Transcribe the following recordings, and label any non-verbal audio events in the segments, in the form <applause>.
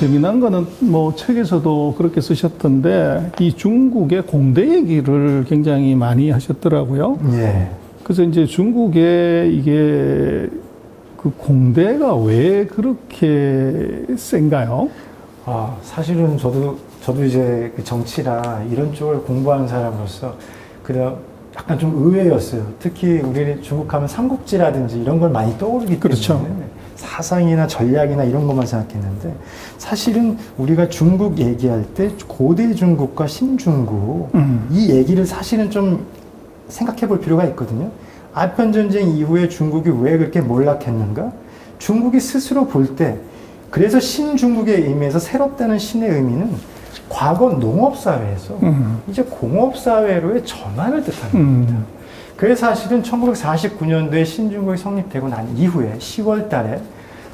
재미난 거는 뭐 책에서도 그렇게 쓰셨던데 이 중국의 공대 얘기를 굉장히 많이 하셨더라고요. 예. 그래서 이제 중국에 이게 그 공대가 왜 그렇게 센가요? 아, 사실은 저도, 저도 이제 그 정치나 이런 쪽을 공부하는 사람으로서 그냥 약간 좀 의외였어요. 특히 우리 중국 하면 삼국지라든지 이런 걸 많이 떠오르기 때문에 그렇죠. 사상이나 전략이나 이런 것만 생각했는데 사실은 우리가 중국 얘기할 때 고대 중국과 신중국 음. 이 얘기를 사실은 좀 생각해 볼 필요가 있거든요. 아편 전쟁 이후에 중국이 왜 그렇게 몰락했는가? 중국이 스스로 볼 때 그래서 신중국의 의미에서 새롭다는 신의 의미는 과거 농업 사회에서 음. 이제 공업 사회로의 전환을 뜻하는 겁니다. 음. 그래서 사실은 1949년도에 신중국이 성립되고 난 이후에 10월 달에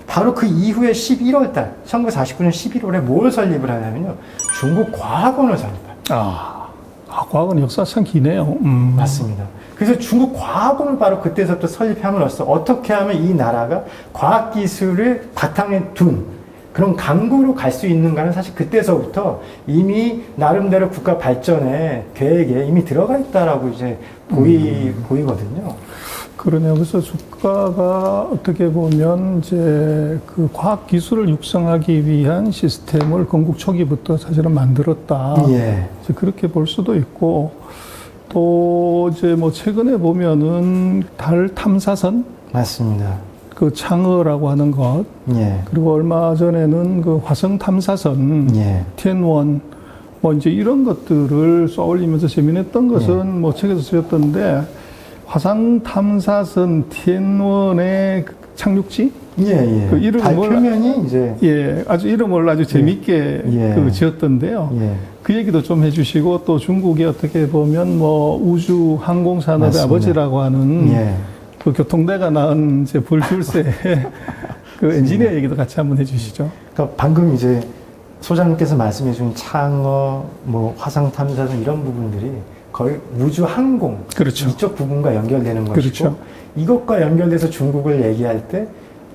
바로 그 이후에 11월 달, 1949년 11월에 뭘 설립을 하냐면요. 중국 과학원을 설립합니다. 아, 아 과거는 역사 참 기네요. 음. 맞습니다. 그래서 중국 과학원을 바로 그때서부터 설립함으로써 어떻게 하면 이 나라가 과학기술을 바탕에 둔 그런 강국으로 갈 수 있는가는 사실 그때서부터 이미 나름대로 국가 발전의 계획에 이미 들어가 있다라고 이제 보이, 보이거든요. 그러네요. 그래서 주가가 어떻게 보면 이제 그 과학 기술을 육성하기 위한 시스템을 건국 초기부터 사실은 만들었다. 예. 이제 그렇게 볼 수도 있고 또 이제 뭐 최근에 보면은 달 탐사선 맞습니다. 그 창어라고 하는 것 예. 그리고 얼마 전에는 그 화성 탐사선 예. 텐원 뭐 이제 이런 것들을 쏘아올리면서 재미냈던 것은 뭐 책에서 쓰였던데 화상 탐사선 텐원의 그 착륙지 예, 예. 그 이름을 표면이 이제 예 아주 이름을 아주 재밌게 예. 그 지었던데요. 예. 그 얘기도 좀 해주시고 또 중국이 어떻게 보면 뭐 우주 항공 산업의. 아버지라고 하는 예. 그 교통대가 낳은 이제 불출세 그 엔지니어 얘기도 같이 한번 해주시죠. 그러니까 방금 이제 소장님께서 말씀해 주신 창어, 뭐 화상 탐사선 이런 부분들이 거의 우주 항공 그렇죠. 이쪽 부분과 연결되는 것이고 그렇죠. 이것과 연결돼서 중국을 얘기할 때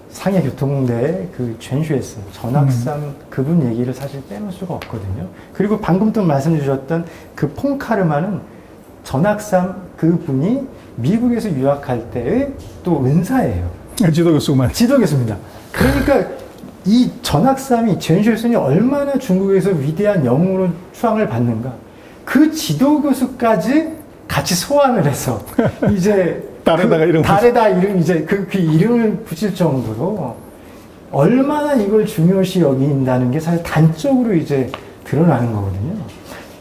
상해 교통대 그全学스 전학삼 음. 그분 얘기를 사실 빼놓을 수가 없거든요. 그리고 방금 또 말씀 주셨던 그 퐁카르마는 전학삼 그분이 미국에서 유학할 때의 또 은사예요. 지도 교수만. 지도 교수입니다. 그러니까 이 전학삼이 젠슈슨이 얼마나 중국에서 위대한 영웅으로 추앙을 받는가. 그 지도 교수까지 같이 소환을 해서 <laughs> 이제 달에다가 그 이름 달에다 이름 이제 그, 그 이름을 붙일 정도로 얼마나 이걸 중요시 여긴다는 게 사실 단적으로 이제 드러나는 거거든요.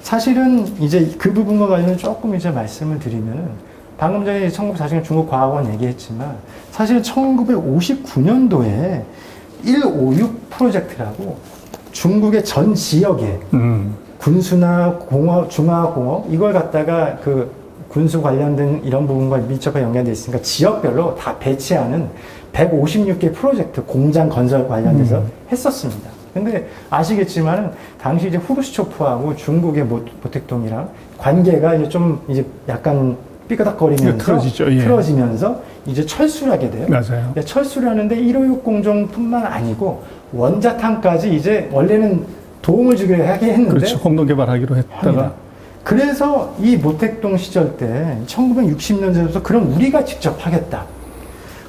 사실은 이제 그 부분과 관련해 조금 이제 말씀을 드리면은 방금 전에 1940년 중국 과학원 얘기했지만 사실은 1959년도에 156 프로젝트라고 중국의 전 지역에 음. 군수나 공업, 중화공업 이걸 갖다가 그 군수 관련된 이런 부분과 밀접하게 연관되어 있으니까 지역별로 다 배치하는 156개 프로젝트 공장 건설 관련돼서 음. 했었습니다. 근데 아시겠지만은 당시 이제 후르시초프하고 중국의 모- 모택동이랑 관계가 이제 좀 이제 약간 삐그덕거리면서 틀어지죠, 예. 틀어지면서 이제 철수를 하게 돼요. 맞아요. 네, 철수를 하는데 156 공정뿐만 아니고 원자탄까지 이제 원래는 도움을 주기로 하게 했는데 그렇죠. 공동 개발하기로 합니다. 했다가 그래서 이 모택동 시절 때 1960년대부터 그럼 우리가 직접 하겠다.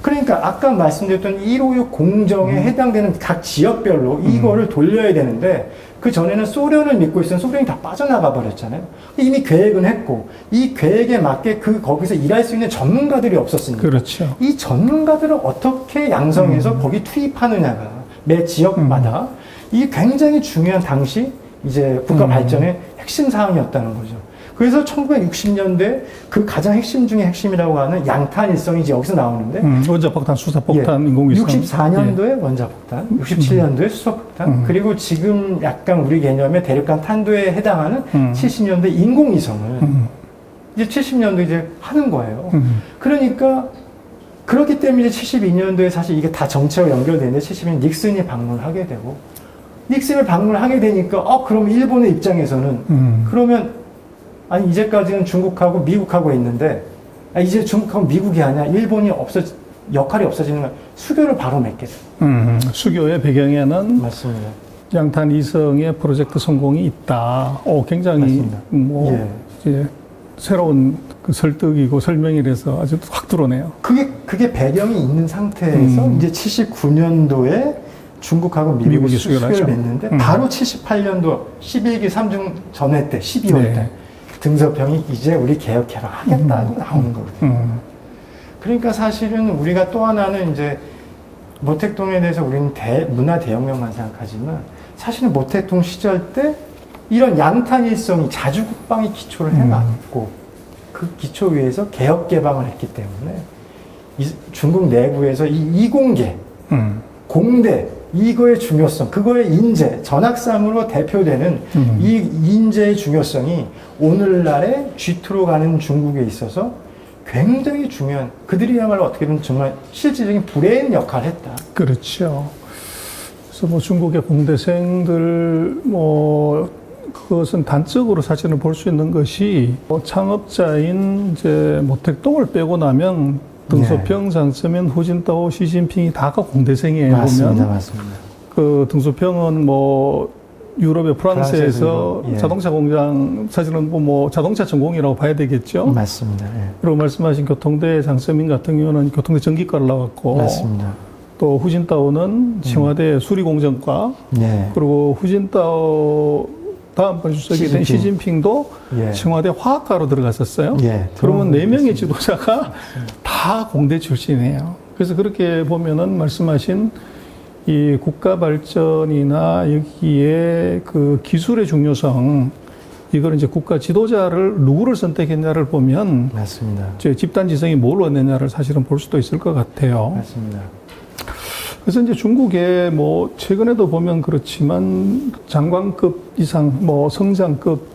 그러니까 아까 말씀드렸던 156 공정에 해당되는 각 지역별로 이거를 돌려야 되는데 그 전에는 소련을 믿고 있었는 소련이 다 빠져나가 버렸잖아요. 이미 계획은 했고 이 계획에 맞게 그 거기서 일할 수 있는 전문가들이 없었으니까 그렇죠. 이 전문가들을 어떻게 양성해서 거기 투입하느냐가 매 지역마다 이 굉장히 중요한 당시 이제 국가 음. 발전의 핵심 사항이었다는 거죠. 그래서 1960년대 그 가장 핵심 중에 핵심이라고 하는 양탄 일성이 이제 여기서 나오는데 음, 원자폭탄, 수사폭탄, 인공위성. 64년도에 원자폭탄, 67년도에 수소폭탄, 음. 그리고 지금 약간 우리 개념의 대륙간 탄도에 해당하는 음. 70년대 인공위성을 음, 이제 70년도 이제 하는 거예요. 음. 그러니까 그렇기 때문에 72년도에 사실 이게 다 정치와 연결되는데 72년 닉슨이 방문을 하게 되고 닉슨을 방문을 하게 되니까 어 그럼 일본의 입장에서는 음. 그러면 아니 이제까지는 중국하고 미국하고 있는데 아, 이제 중국하고 미국이 아니야 일본이 없어 역할이 없어지는 거야 수교를 바로 맺게 돼. 음, 수교의 배경에는 맞습니다. 양탄 이성의 프로젝트 성공이 있다. 오, 굉장히 맞습니다. 뭐 예. 이제 새로운 그 설득이고 설명이라서 아주 확 들어오네요. 그게 그게 배경이 있는 상태에서 음. 이제 79년도에 중국하고 미국이, 미국이 수교를 수교를. 맺는데 음. 바로 78년도 11기 3중 전회 때 12월 네. 때 등서평이 이제 우리 개혁 개방하겠다고 나오는 거거든요. 음, 그러니까 사실은 우리가 또 하나는 이제 모택동에 대해서 우리는 대, 문화 대혁명만 생각하지만 사실은 모택동 시절 때 이런 양탄 일성이 자주 국방의 기초를 해놨고 그 기초 위에서 개혁 개방을 했기 때문에 이 중국 내부에서 이 이공계 음, 공대 이거의 중요성, 그거의 인재, 전학상으로 대표되는 음. 이 인재의 중요성이 오늘날의 G2로 가는 중국에 있어서 굉장히 중요한 그들이야말로 어떻게 보면 정말 실질적인 브레인 역할을 했다. 그렇죠. 그래서 뭐 중국의 공대생들 뭐 그것은 단적으로 사실은 볼 수 있는 것이 뭐 창업자인 이제 모택동을 빼고 나면 등소평, 장서면, 후진타오, 시진핑이 다가 공대생이에요. 보면 맞습니다. 그 등소평은 뭐 유럽의 프랑스에서 예. 자동차 공장 사실은 뭐, 뭐 자동차 전공이라고 봐야 되겠죠. 맞습니다. 예. 그리고 말씀하신 교통대 장서민 같은 경우는 교통대 전기과를 나왔고 맞습니다. 또 후진타오는 음. 수리공정과 네. 그리고 후진타오 다음번 주석이 된 시진핑. 시진핑도 예. 칭화대 화학과로 들어갔었어요. 예. 그러면 네 명의 지도자가 다 공대 출신이에요. 그래서 그렇게 보면은 말씀하신 이 국가 발전이나 여기에 그 기술의 중요성 이걸 이제 국가 지도자를 누구를 선택했냐를 보면 맞습니다. 이제 집단 지성이 뭘 얻느냐를 사실은 볼 수도 있을 것 같아요. 맞습니다. 그래서 이제 중국에 뭐 최근에도 보면 그렇지만 장관급 이상 뭐 성장급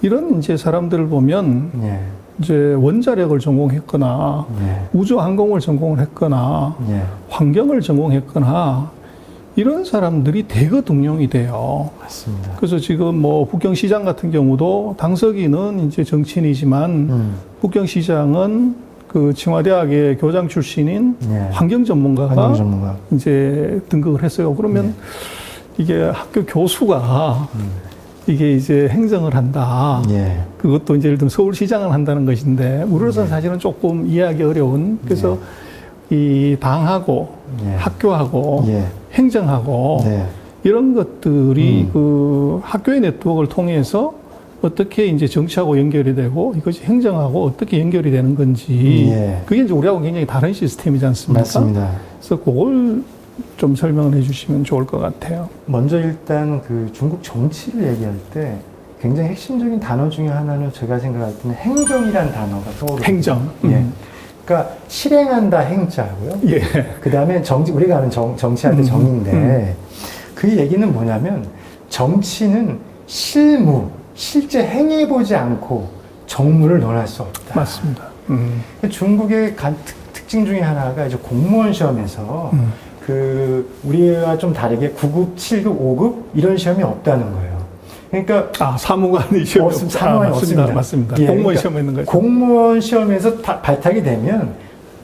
이런 이제 사람들을 보면 예. 이제 원자력을 전공했거나 예. 우주 항공을 전공을 했거나 예. 환경을 전공했거나 이런 사람들이 대거 등용이 돼요. 맞습니다. 그래서 지금 뭐 북경시장 같은 경우도 당석이는 이제 정치인이지만 음. 북경시장은 그 칭화대학의 교장 출신인 예. 환경 전문가가 환경 전문가. 이제 등극을 했어요. 그러면 이게 학교 교수가 음. 이게 이제 행정을 한다. 예. 그것도 이제 예를 들면 서울시장을 한다는 것인데 우리로서는 사실은 조금 이해하기 어려운 그래서 이 당하고 예. 학교하고 예. 행정하고 네. 이런 것들이 음. 그 학교의 네트워크를 통해서 어떻게 이제 정치하고 연결이 되고 이것이 행정하고 어떻게 연결이 되는 건지 예. 그게 이제 우리하고 굉장히 다른 시스템이지 않습니까? 맞습니다. 그래서 그걸 좀 설명을 해주시면 좋을 것 같아요. 먼저 일단 그 중국 정치를 얘기할 때 굉장히 핵심적인 단어 중에 하나는 제가 생각할 때는 행정이라는 단어가 떠오르요 행정. 예. 음. 그러니까 실행한다 행자고요. 예. 그 다음에 정치, 우리가 아는 정, 정치할 때 음, 정인데 음. 그 얘기는 뭐냐면 정치는 실무, 실제 행해보지 않고 정무를 논할 수 없다. 맞습니다. 음. 중국의 간- 특, 특징 중에 하나가 이제 공무원 시험에서 음. 그 우리와 좀 다르게 9급, 7급, 5급 이런 시험이 없다는 거예요. 그러니까 아 사무관의 없습니다. 없다. 사무관이 아, 맞습니다. 없습니다. 맞습니다. 예, 공무원 그러니까 시험에 있는 거죠. 공무원 시험에서 다- 발탁이 되면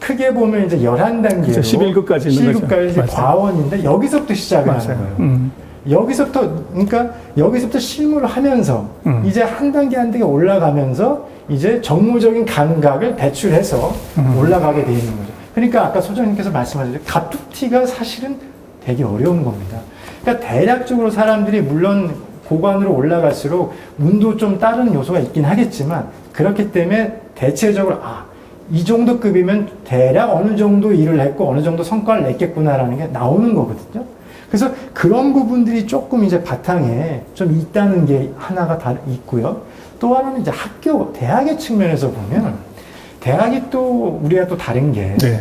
크게 보면 이제 11단계로 그렇죠. 11급까지 있는 거죠. 11급까지 맞아요. 과원인데 여기서부터 시작을 하는 맞아요. 거예요. 음. 여기서부터 그러니까 여기서부터 실무를 하면서 음. 이제 한 단계 한 단계 올라가면서 이제 정무적인 감각을 배출해서 음. 올라가게 돼 있는 거죠. 그러니까 아까 소장님께서 말씀하셨죠. 가툭티가 사실은 되게 어려운 겁니다. 그러니까 대략적으로 사람들이 물론 고관으로 올라갈수록 운도 좀 다른 요소가 있긴 하겠지만 그렇기 때문에 대체적으로 아, 이 정도 급이면 대략 어느 정도 일을 했고 어느 정도 성과를 냈겠구나라는 게 나오는 거거든요. 그래서 그런 부분들이 조금 이제 바탕에 좀 있다는 게 하나가 다 있고요. 또 하나는 이제 학교, 대학의 측면에서 보면 대학이 또 우리가 또 다른 게 네.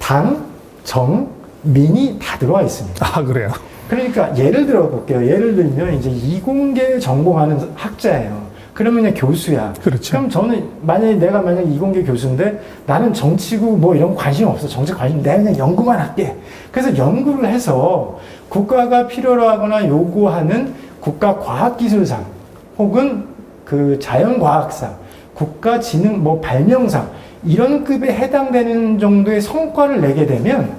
당, 정, 민이 다 들어와 있습니다. 아 그래요. 그러니까 예를 들어 볼게요. 예를 들면 이제 이공계 전공하는 학자예요. 그러면 그냥 교수야. 그렇죠. 그럼 저는 만약에 내가 만약 이공계 교수인데 나는 정치고 뭐 이런 거 관심 없어. 정치 관심 내가 그냥 연구만 할게. 그래서 연구를 해서 국가가 필요로 하거나 요구하는 국가 과학기술상 혹은 그 자연과학상, 국가지능 뭐 발명상 이런 급에 해당되는 정도의 성과를 내게 되면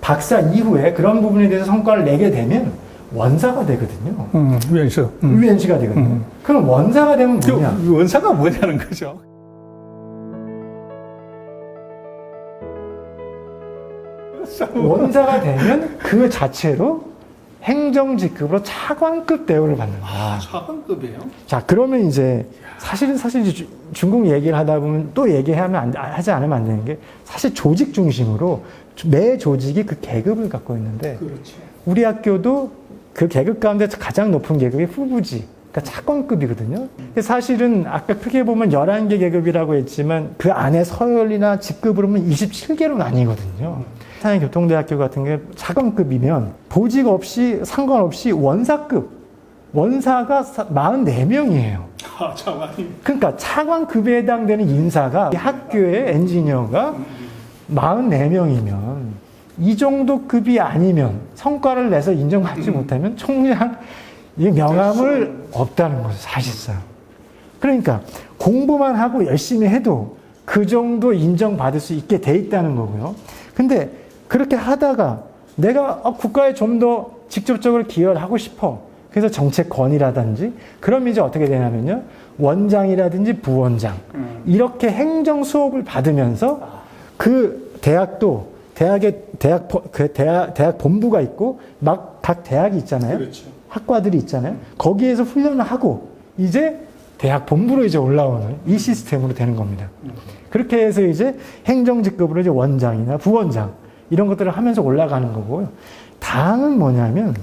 박사 이후에 그런 부분에 대해서 성과를 내게 되면 원사가 되거든요. 음, 위안시. 음. 위엔시가 되거든요. 음. 그럼 원사가 되면 뭐냐? 그 원사가 뭐냐는 거죠. 원사가 되면 그 자체로 행정 직급으로 차관급 대우를 받는 거야. 아, 차관급이에요? 자, 그러면 이제 사실은 사실 주- 중국 얘기를 하다 보면 또 얘기하면 안, 하지 않으면 안 되는 게 사실 조직 중심으로 매 조직이 그 계급을 갖고 있는데 그렇지. 우리 학교도 그 계급 가운데 가장 높은 계급이 후부지. 그러니까 차관급이거든요. 근데 사실은 아까 크게 보면 11개 계급이라고 했지만 그 안에 서열이나 직급으로 보면 27개로 나뉘거든요. 산해교통대학교 같은 게 차관급이면 보직 없이 상관없이 원사급, 원사가 44명이에요. 아, 차관이. 그러니까 차관급에 해당되는 인사가 이 학교의 엔지니어가 44명이면 이 정도 급이 아니면 성과를 내서 인정받지 못하면 총장 이 명함을 없다는 거죠 사실상 그러니까 공부만 하고 열심히 해도 그 정도 인정받을 수 있게 돼 있다는 거고요 근데 그렇게 하다가 내가 어, 국가에 좀 더 직접적으로 기여를 하고 싶어 그래서 정책권이라든지 그럼 이제 어떻게 되냐면요 원장이라든지 부원장 이렇게 행정 수업을 받으면서 그 대학도 대학의 대학 포- 그 대학 대학 본부가 있고 막 각 대학이 있잖아요. 그렇죠. 학과들이 있잖아요. 거기에서 훈련을 하고 이제 대학 본부로 이제 올라오는 이 시스템으로 되는 겁니다. 그렇게 해서 이제 행정직급으로 이제 원장이나 부원장 이런 것들을 하면서 올라가는 거고요. 당은 뭐냐면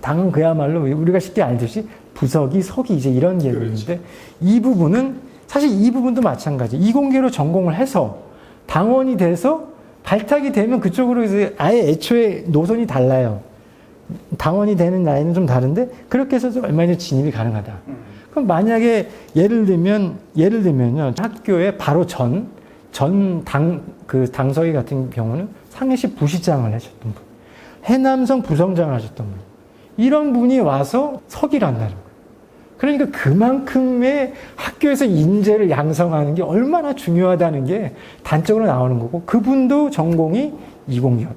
당은 그야말로 우리가 쉽게 알듯이 부석이 석이 이제 이런 계급인데 이 부분은 사실 이 부분도 마찬가지. 이공계로 전공을 해서 당원이 돼서 발탁이 되면 그쪽으로 이제 아예 애초에 노선이 달라요. 당원이 되는 나이는 좀 다른데 그렇게 해서 좀 얼마나 진입이 가능하다. 그럼 만약에 예를 들면 예를 들면요 학교에 바로 전 전 당 그 당서기 같은 경우는 상해시 부시장을 하셨던 분, 해남성 부성장을 하셨던 분 이런 분이 와서 석이를 한다는 거예요. 그러니까 그만큼의 학교에서 인재를 양성하는 게 얼마나 중요하다는 게 단적으로 나오는 거고 그분도 전공이 이공이었.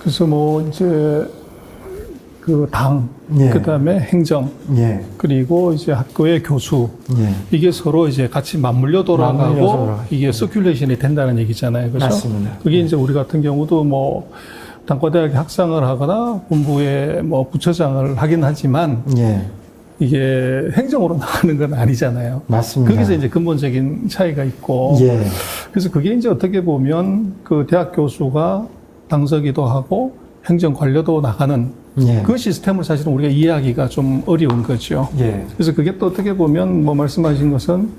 그래서 뭐 이제 그 당, 예. 그다음에 행정, 예, 그리고 이제 학교의 교수 예. 이게 서로 이제 같이 맞물려 돌아가고 맞물려서 돌아가죠. 이게 서큘레이션이 된다는 얘기잖아요. 그렇죠? 맞습니다. 그게 이제 우리 같은 경우도 뭐 단과대학에 학상을 하거나 본부에 뭐 부처장을 하긴 하지만 예, 이게 행정으로 나가는 건 아니잖아요. 맞습니다. 거기서 이제 근본적인 차이가 있고 예, 그래서 그게 이제 어떻게 보면 그 대학 교수가 당서기도 하고 행정 관료도 나가는 예, 그 시스템을 사실은 우리가 이해하기가 좀 어려운 거죠. 예, 그래서 그게 또 어떻게 보면 뭐 말씀하신 것은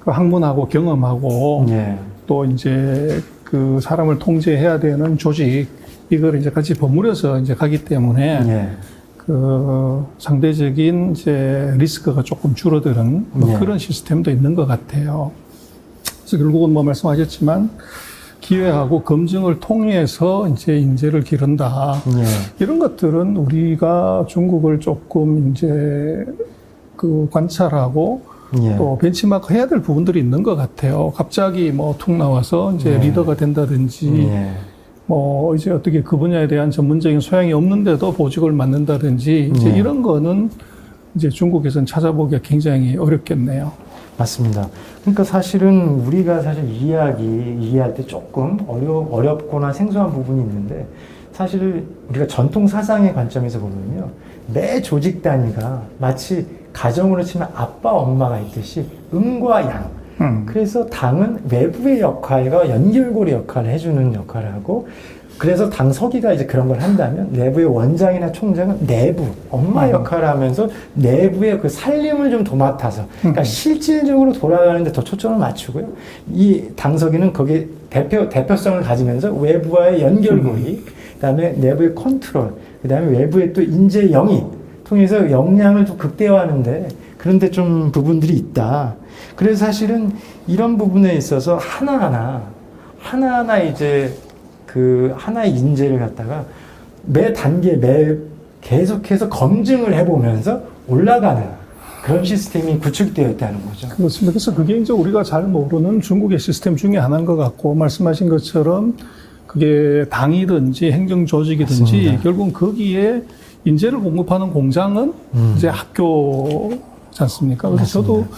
그 학문하고 경험하고 예, 또 이제 그 사람을 통제해야 되는 조직 이걸 이제 같이 버무려서 이제 가기 때문에 예, 그 상대적인 이제 리스크가 조금 줄어드는 뭐 네. 그런 시스템도 있는 것 같아요. 그래서 결국은 뭐 말씀하셨지만 기회하고 검증을 통해서 이제 인재를 기른다. 예, 이런 것들은 우리가 중국을 조금 이제 그 관찰하고 예, 또 벤치마크 해야 될 부분들이 있는 것 같아요. 갑자기 뭐 툭 나와서 이제 네. 리더가 된다든지 예, 뭐 이제 어떻게 그 분야에 대한 전문적인 소양이 없는데도 보직을 맡는다든지 이제 네. 이런 거는 이제 중국에서는 찾아보기가 굉장히 어렵겠네요. 맞습니다. 그러니까 사실은 우리가 사실 이해하기, 이해할 때 조금 어려, 어렵거나 생소한 부분이 있는데 사실 우리가 전통 사상의 관점에서 보면요. 매 조직 단위가 마치 가정으로 치면 아빠, 엄마가 있듯이 음과 양. 음. 그래서 당은 외부의 역할과 연결고리 역할을 해주는 역할을 하고 그래서 당 서기가 이제 그런 걸 한다면 내부의 원장이나 총장은 내부 엄마 음. 역할을 하면서 내부의 그 살림을 좀 도맡아서 그러니까 실질적으로 돌아가는데 더 초점을 맞추고요. 이 당서기는 거기 대표 대표성을 가지면서 외부와의 연결고리, 그다음에 내부의 컨트롤, 그다음에 외부의 또 인재 영입 통해서 역량을 좀 극대화하는데 그런데 좀 부분들이 있다. 그래서 사실은 이런 부분에 있어서 하나하나 하나하나 이제 그 하나의 인재를 갖다가 매 단계 매 계속해서 검증을 해보면서 올라가는 그런 시스템이 구축되어 있다는 거죠. 그렇습니다. 그래서 그게 이제 우리가 잘 모르는 중국의 시스템 중에 하나인 것 같고 말씀하신 것처럼 그 그게 당이든지 행정 조직이든지 맞습니다. 결국은 거기에 인재를 공급하는 공장은 음. 이제 학교지 않습니까? 그래서 저도 맞습니다.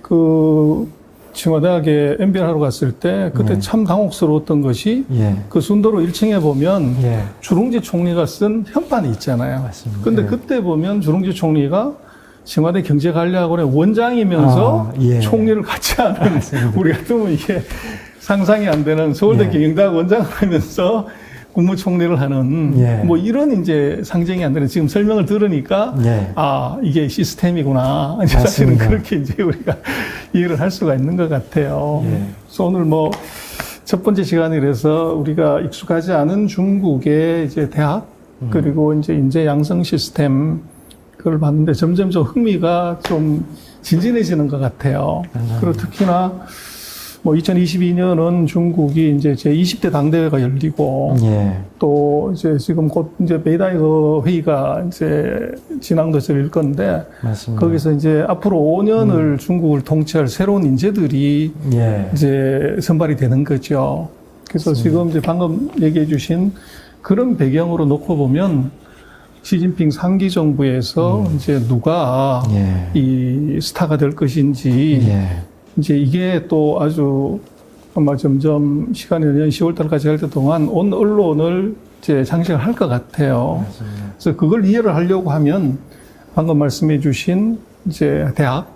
그 칭화대학에 MBL 하러 갔을 때 그때 예. 참 당혹스러웠던 것이 예. 그 순도로 1층에 보면 예. 주룽지 총리가 쓴 현판이 있잖아요. 맞습니다. 근데 예. 그때 보면 주룽지 총리가 청와대 경제관리학원의 원장이면서 아, 예. 총리를 같이 하는 우리가 또 이게 상상이 안 되는 서울대 예. 경영대학 원장을 하면서 국무총리를 하는 예. 뭐 이런 이제 상징이 안 되는 지금 설명을 들으니까 예. 아 이게 시스템이구나 <laughs> 이제 사실은 맞습니다. 그렇게 이제 우리가 <laughs> 이해를 할 수가 있는 것 같아요. 예. 그래서 오늘 뭐 첫 번째 시간이라서 우리가 익숙하지 않은 중국의 이제 대학 음. 그리고 이제 인재 양성 시스템 그걸 봤는데 점점 좀 흥미가 좀 진진해지는 것 같아요. 감사합니다. 그리고 특히나 뭐 2022년은 중국이 이제 제 20대 당대회가 열리고 예. 또 이제 지금 곧 이제 메이다이거 회의가 이제 진앙돼서 일 건데 맞습니다. 거기서 이제 앞으로 5년을 중국을 통치할 새로운 인재들이 예. 이제 선발이 되는 거죠. 그래서 지금 이제 방금 얘기해 주신 그런 배경으로 놓고 보면 시진핑 3기 정부에서 이제 누가 예. 이 스타가 될 것인지 예. 이제 이게 또 아주 아마 점점 시간이 내년 10월 달까지 할때 동안 온 언론을 이제 장식을 할 것 같아요. 맞습니다. 그래서 그걸 이해를 하려고 하면 방금 말씀해 주신 이제 대학,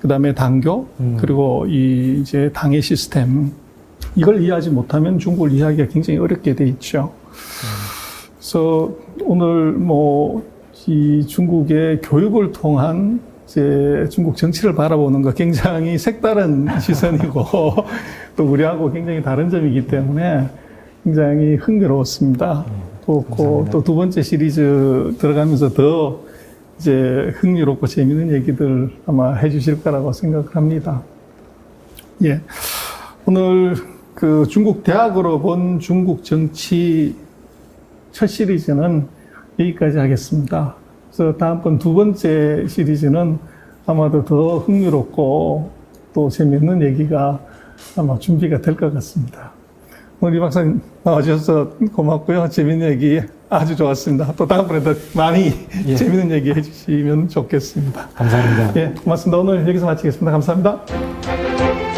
그 다음에 당교, 음. 그리고 이 이제 당의 시스템, 이걸 이해하지 못하면 중국을 이해하기가 굉장히 어렵게 돼 있죠. 그래서 오늘 뭐 이 중국의 교육을 통한 이제 중국 정치를 바라보는 거 굉장히 색다른 <laughs> 시선이고 또 우리하고 굉장히 다른 점이기 때문에 굉장히 흥미로웠습니다. 또, 감사합니다. 또 두 번째 시리즈 들어가면서 더 이제 흥미롭고 재미있는 얘기들 아마 해주실 거라고 생각을 합니다. 예. 오늘 그 중국 대학으로 본 중국 정치 첫 시리즈는 여기까지 하겠습니다. 그래서 다음번 두 번째 시리즈는 아마도 더 흥미롭고 또 재미있는 얘기가 아마 준비가 될 것 같습니다. 오늘 이 박사님 나와주셔서 고맙고요. 재밌는 얘기 아주 좋았습니다. 또 다음번에 더 많이 예. 재밌는 얘기 해주시면 좋겠습니다. 감사합니다. 예, 고맙습니다. 오늘 여기서 마치겠습니다. 감사합니다.